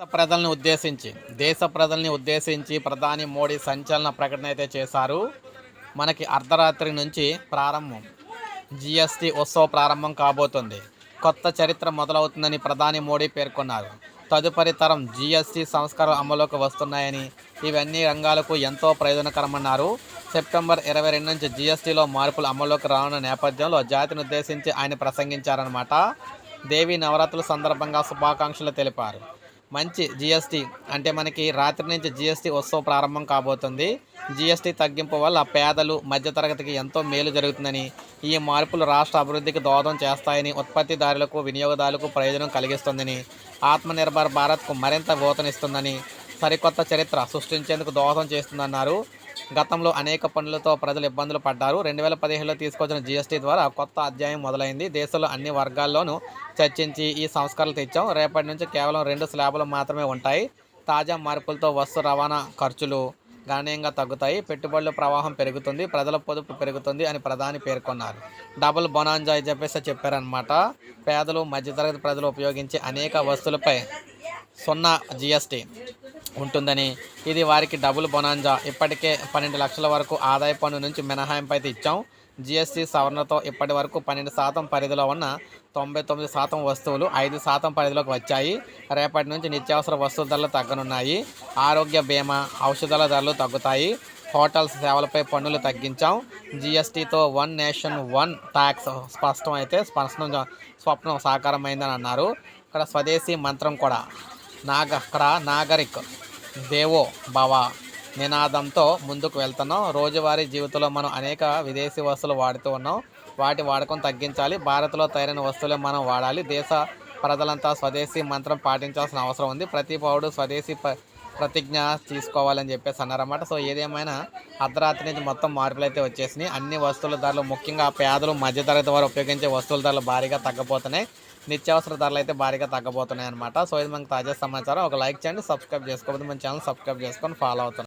దేశ ప్రజల్ని ఉద్దేశించి దేశ ప్రజల్ని ఉద్దేశించి ప్రధాని మోడీ సంచలన ప్రకటన అయితే చేశారు. మనకి అర్ధరాత్రి నుంచి ప్రారంభం జిఎస్టి ఉత్సవ ప్రారంభం కాబోతుంది. కొత్త చరిత్ర మొదలవుతుందని ప్రధాని మోడీ పేర్కొన్నారు. తదుపరి తరం జిఎస్టి సంస్కరణ అమలులోకి వస్తున్నాయని ఇవన్నీ రంగాలకు ఎంతో ప్రయోజనకరమన్నారు. సెప్టెంబర్ ఇరవై రెండు నుంచి జిఎస్టీలో మార్పులు అమల్లోకి రానున్న నేపథ్యంలో జాతిని ఉద్దేశించి ఆయన ప్రసంగించారనమాట దేవి నవరాత్రుల సందర్భంగా శుభాకాంక్షలు తెలిపారు. మంచి జిఎస్టీ అంటే మనకి రాత్రి నుంచి జిఎస్టీ ఉత్సవం ప్రారంభం కాబోతుంది. జిఎస్టీ తగ్గింపు వల్ల పేదలు మధ్యతరగతికి ఎంతో మేలు జరుగుతుందని ఈ మార్పులు రాష్ట్ర అభివృద్ధికి దోహదం చేస్తాయని ఉత్పత్తిదారులకు వినియోగదారులకు ప్రయోజనం కలిగిస్తుందని ఆత్మనిర్భర్ భారత్కు మరింత ఊతనిస్తుందని సరికొత్త చరిత్ర సృష్టించేందుకు దోహదం చేస్తుందన్నారు. గతంలో అనేక పనులతో ప్రజలు ఇబ్బందులు పడ్డారు. రెండు వేల పదిహేడులో తీసుకొచ్చిన జీఎస్టీ ద్వారా కొత్త అధ్యాయం మొదలైంది. దేశంలో అన్ని వర్గాల్లోనూ చర్చించి ఈ సంస్కరణలు తెచ్చాం. రేపటి నుంచి కేవలం రెండు స్లాబులు మాత్రమే ఉంటాయి. తాజా మార్పులతో వస్తు రవాణా ఖర్చులు గణనీయంగా తగ్గుతాయి. పెట్టుబడుల ప్రవాహం పెరుగుతుంది. ప్రజల పొదుపు పెరుగుతుంది అని ప్రధాని పేర్కొన్నారు. డబుల్ బొనాంజా అని చెప్పేసి చెప్పారనమాట పేదలు మధ్యతరగతి ప్రజలు ఉపయోగించే అనేక వస్తువులపై సున్నా జిఎస్టీ ఉంటుందని. ఇది వారికి డబుల్ బొనాంజా. ఇప్పటికే పన్నెండు లక్షల వరకు ఆదాయ పన్ను నుంచి మినహాయింపు అయితే ఇచ్చాం. జిఎస్టీ సవరణతో ఇప్పటి వరకు పన్నెండు శాతం పరిధిలో ఉన్న తొంభై తొమ్మిది శాతం వస్తువులు ఐదు శాతం పరిధిలోకి వచ్చాయి. రేపటి నుంచి నిత్యావసర వస్తువుల ధరలు తగ్గనున్నాయి. ఆరోగ్య బీమా ఔషధాల ధరలు తగ్గుతాయి. హోటల్స్ సేవలపై పన్నులు తగ్గించాం. జిఎస్టీతో వన్ నేషన్ వన్ ట్యాక్స్ స్పష్టం అయితే స్పష్టం స్వప్నం సాకారమైందని అన్నారు. ఇక్కడ స్వదేశీ మంత్రం కూడా నాగ అక్కడ నాగరిక్ దేవో భవ నినాదంతో ముందుకు వెళ్తున్నాం. రోజువారీ జీవితంలో మనం అనేక విదేశీ వస్తువులు వాడుతూ ఉన్నాం. వాటి వాడకం తగ్గించాలి. భారత్లో తయారైన వస్తువులే మనం వాడాలి. దేశ ప్రజలంతా స్వదేశీ మంత్రం పాటించాల్సిన అవసరం ఉంది. ప్రతి పౌరుడు స్వదేశీ ప ప్రతిజ్ఞ తీసుకోవాలని చెప్పేసి అన్నారన్నమాట. సో ఏదేమైనా అర్ధరాత్రి నుంచి మొత్తం మార్పులు అయితే వచ్చేసినాయి. అన్ని వస్తువుల ధరలు ముఖ్యంగా పేదలు మధ్యతరగతి వారు ఉపయోగించే వస్తువుల ధరలు భారీగా తగ్గిపోతున్నాయి నిత్యావసర ధరలు అయితే భారీగా తగ్గబోతున్నాయి అనమాట సో ఇది మనకు తాజా సమాచారం. ఒక లైక్ చేయండి సబ్స్క్రైబ్ చేసుకోకపోతే మన ఛానల్ సబ్స్క్రైబ్ చేసుకొని ఫాలో అవుతున్నాం